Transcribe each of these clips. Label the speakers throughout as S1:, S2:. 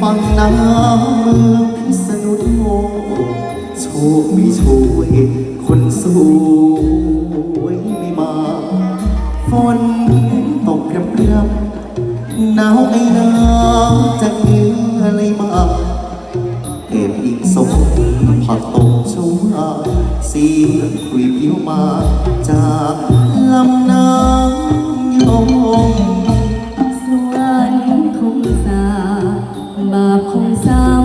S1: ฝั่งน้ำพิ
S2: ษณุโลกโชคไม่ช่วย คนสวยไม่มา ฝนตกพรำพรำหนาวไอ้น้ำจะเหงื่ออะไรมาเอ็บอีกสมผักตกชัวาสียงคุยเพียวมาจากลำน้ำ
S1: บาปของสา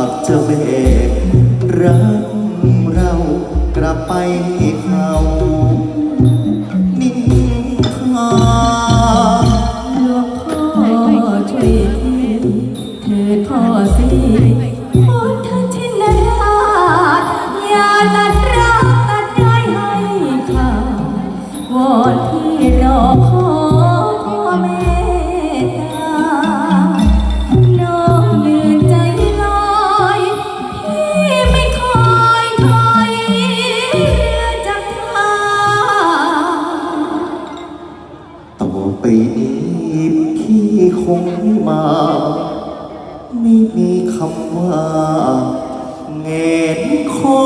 S1: าก
S2: จะเบกรักเรากลับไปเขานิ่งคา
S1: หลวงพ่อช่วยทีเธดพ่อสิ ไม่มีคำว่า
S2: เงินคอ